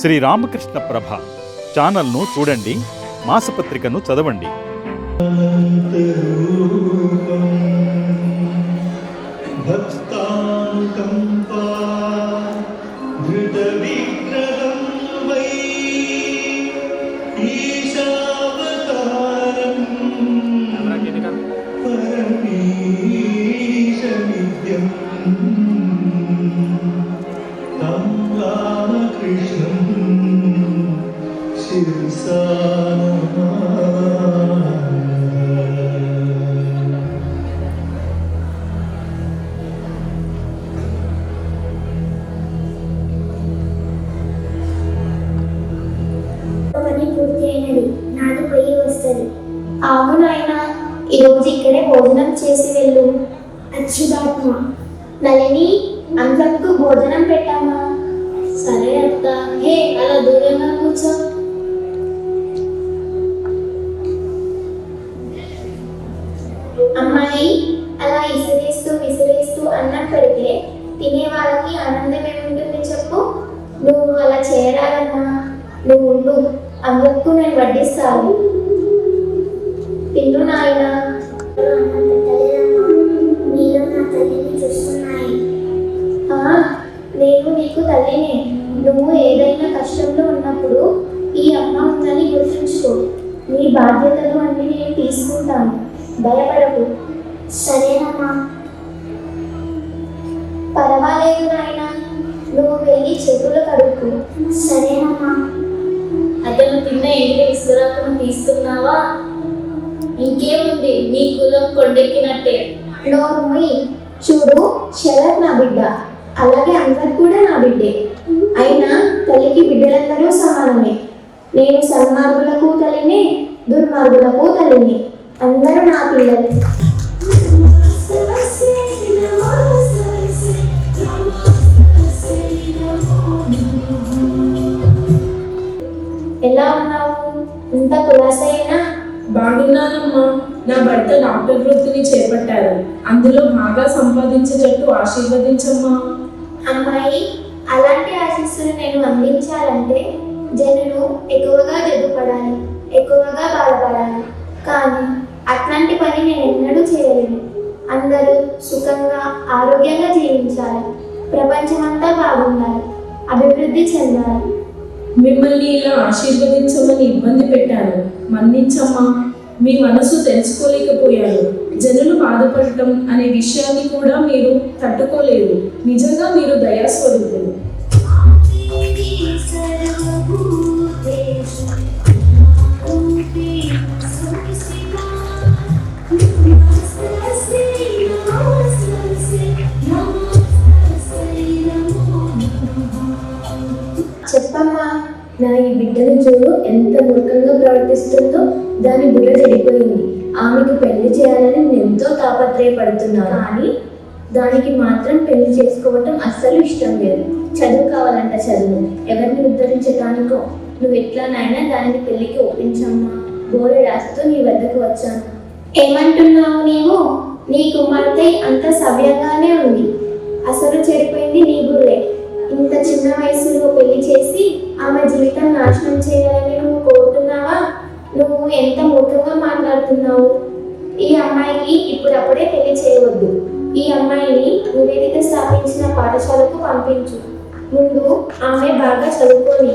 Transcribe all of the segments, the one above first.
శ్రీ రామకృష్ణ ప్రభ ఛానల్ను చూడండి మాసపత్రికను చదవండి. భక్తాంతం పూర్తయినది. నాది పోయి వస్తుంది. అవును నాయన ఈరోజు ఇక్కడే భోజనం చేసి వెళ్ళు. అచ్యుతాత్మ నలిని అందరికి భోజనం పెట్టామా సరే అత్త. హే అలా దూరంగా కూర్చో. అమ్మాయి అలా ఇసిరేస్తూ విసిరేస్తూ అన్నం పెడితే తినే వాళ్ళకి ఆనందం ఏముంటుంది చెప్పు? నువ్వు అలా చేయరాదమ్మా నువ్వు ఉండు. అందరికీ నేను వడ్డిస్తాను. తిండు నాయన. నేను నీకు తల్లినే. నువ్వు ఏదైనా కష్టంలో ఉన్నప్పుడు ఈ అమ్మ ఉందని గుర్తుంచుకో. నీ బాధ్యతలు అన్ని నేను తీసుకుంటాను. భయపడకు. సరేనమ్మా. పర్వాలేదు నాయన. నువ్వు వెళ్ళి చేతులు కడుక్కు. సరేనమ్మా. అతను తిన్న ఎంగిలి విసురాకును తీసుకున్నావా ఇంకేముంది? నీ కులం కొండెక్కినట్టే. నోర్మి చూడు శరత్ నా బిడ్డ. అలాగే అందరు కూడా నా బిడ్డే. అయినా తల్లికి బిడ్డలందరూ సమానమే. నేను సన్మార్గులకు తల్లిని దుర్మార్గులకు తల్లిని. అందరూ నా పిల్లలు. నా భర్త డాక్టర్ వృత్తిని చేపట్టారు అందులో బాగా సంపాదించేటట్టు ఆశీర్వదించమ్మా. అమ్మాయి అలాంటి ఆశీస్సులు నేను అందించాలంటే జనులు ఎక్కువగా జబ్బుపడాలి ఎక్కువగా బాధపడాలి. కానీ అట్లాంటి పని నేను ఎన్నడూ చేయలేను. అందరూ సుఖంగా ఆరోగ్యంగా జీవించాలి. ప్రపంచమంతా బాగుండాలి అభివృద్ధి చెందాలి. మిమ్మల్ని ఇలా ఆశీర్వదించమని ఇబ్బంది పెట్టాను. మన్నించమ్మా. మీ మనసు తెలుసుకోలేకపోయారు. జనులు బాధపడటం అనే విషయాన్ని కూడా మీరు తట్టుకోలేరు నిజంగా మీరు దయాస్వరూపులు. నా ఈ బిడ్డను చూడు ఎంత మూర్ఖంగా ప్రవర్తిస్తుందో దాని బుర్ర చెడిపోయింది. ఆమెకు పెళ్ళి చేయాలని నేను ఎంతో తాపత్రయపడుతున్నాను కానీ దానికి మాత్రం పెళ్ళి చేసుకోవటం అస్సలు ఇష్టం లేదు. చదువు కావాలంట చదువు. ఎవరిని ఉద్ధరించడానికో నువ్వు ఎట్లానైనా దానిని పెళ్ళికి ఒప్పించమ్మా? గోడ రాస్తూ నీ వద్దకు వచ్చాను. ఏమంటున్నావు నీవు? నీ కుమార్తె అంత సవ్యంగానే ఉంది. అసలు చెడిపోయింది నీ బుర్రే ఇంత చిన్న వయసులో పెళ్ళి చేసి ఆమె జీవితం నాశనం చేయాలని నువ్వు కోరుతున్నావా? నువ్వు ఎంత మూర్ఖంగా మాట్లాడుతున్నావు? ఈ అమ్మాయికి ఇప్పుడప్పుడే పెళ్ళి చేయవద్దు. ఈ అమ్మాయిని నివేదిక స్థాపించిన పాఠశాలకు పంపించు. ముందు ఆమె బాగా చదువుకొని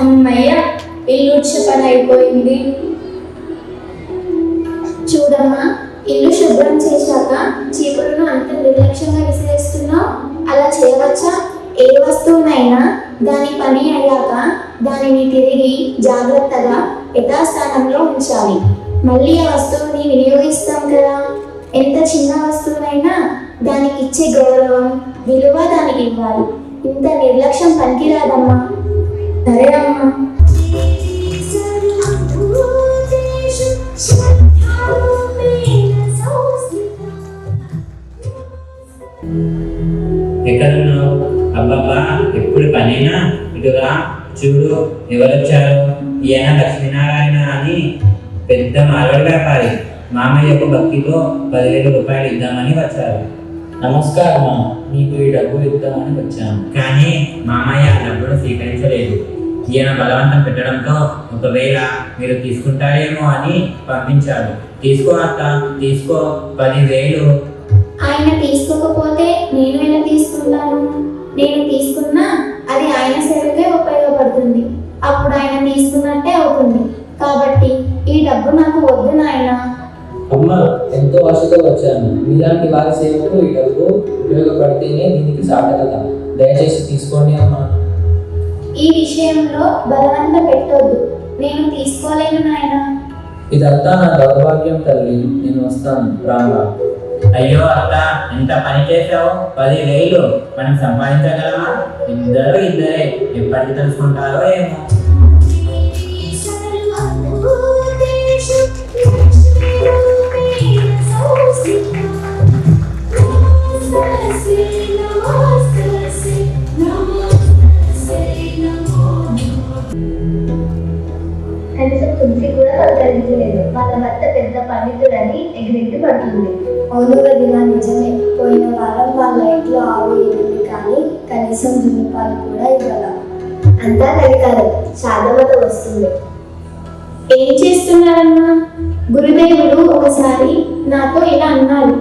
అమ్మయ్య ఇల్లు ఉడ్చే పని అయిపోయింది దాని పని అయ్యాక దానిని తిరిగి జాగ్రత్తగా యథాస్థానంలో ఉంచాలి. మళ్ళీ ఆ వస్తువుని వినియోగిస్తాం కదా. ఎంత చిన్న వస్తువునైనా దానికి ఇచ్చే గౌరవం విలువ దానికి ఇవ్వాలి. ఇంత నిర్లక్ష్యం పనికిరాదమ్మా. సరే అమ్మా. ఎక్కడ? పనేనా ఇటురా చూడు ఎవరొచ్చారు? ఈయన లక్ష్మీనారాయణ అని పెద్ద మార్వాడి వ్యాపారి. మామయ్యకు భక్తితో పదివేల రూపాయలు ఇద్దామని వచ్చారు. నమస్కారం నీకు ఈ డబ్బు ఇద్దామని వచ్చాను. కానీ మామయ్య ఆ డబ్బును స్వీకరించలేదు. ఈయన బలవంతం పెట్టడంతో ఒకవేళ మీరు తీసుకుంటారేమో అని పంపించారు తీసుకో అత్త తీసుకో పదివేలు. ఆయన తీసుకోకపోతే నేను ఎలా తీసుకుంటాను? నేను తీసుకున్నా అది ఆయన సేవకే ఉపయోగపడుతుంది. అప్పుడు ఆయన తీసుకున్నట్టే అవుతుంది. కాబట్టి ఈ డబ్బు నాకు వద్దు నాయనా. అమ్మ ఎంతో ఆశతో వచ్చాను. మీలాంటి వారి సేవకు ఈ డబ్బు ఉపయోగపడితేనే దీనికి సార్థకత. దయచేసి తీసుకోండి అమ్మా. ఈ విషయంలో బలవంత పెట్టొద్దు. నేను తీసుకోలేను నాయనా. ఇదంతా నా దౌర్భాగ్యం తల్లి. నేను వస్తాను. రాగా అయ్యో అత్త ఎంత పని చేసావు పదివేలు మనం సంపాదించగలమా? ఇద్దరు ఇద్దరే. ఎప్పటికి తెలుసుకుంటారో ఏమో. కనీసం తులసి కూడా పలకరించలేదు వాళ్ళ భర్త పెద్ద పండితుడని ఎగిరెట్టి పడుతుంది. అవును వదిన నిజమే. పోయిన వారం వాళ్ళ ఇంట్లో ఆవు ఏమిటి కానీ కనీసం జున్నుపాలు కూడా ఇవ్వాల. అంతా కలికాలం శాదవత వస్తుంది. ఏం చేస్తున్నారమ్మా? గురుదేవుడు ఒకసారి నాతో ఇలా అన్నారు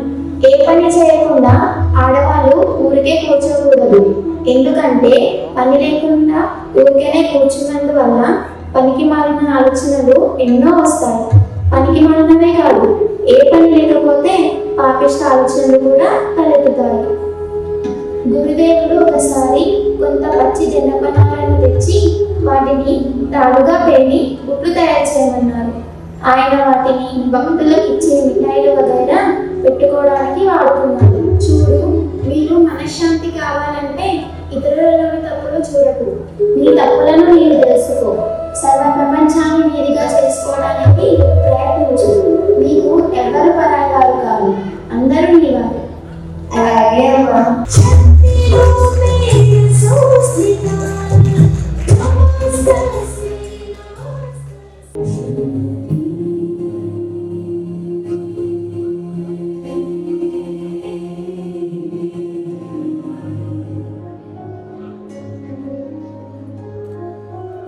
ఏ పని చేయకుండా ఆడవాళ్ళు ఊరికే కూర్చోకూడదు. ఎందుకంటే పని లేకుండా ఊరికేనే కూర్చున్నందువల్ల పనికి మారిన ఆలోచనలు ఎన్నో వస్తాయి. పనికి మారినవే కాదు ఏ పని లేకపోతే పాపిష్ట ఆలోచనలు కూడా తలెత్తుతాయి. గురుదేవుడు ఒకసారి కొంత పచ్చి జనపనాలను తెచ్చి వాటిని తాడుగా పేని గుడ్లు తయారు చేయమన్నారు. ఆయన వాటిని భక్తులకు ఇచ్చే మిఠాయిలు వగైరా పెట్టుకోవడానికి వాడుతున్నారు. చూడు మీరు మనశ్శాంతి కావాలంటే ఇతరులలోని తప్పులు చూడకు. నీ తప్పులను నీవు తెలుసుకో. సర్వ ప్రపంచాన్ని నీదిగా చేసుకోవడానికి ప్రయత్నించు నీకు ఎవరు పరాయాలు కాదు. అందరూ నీ వారు. అలాగే అమ్మా.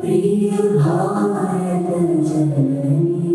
Be your heart and your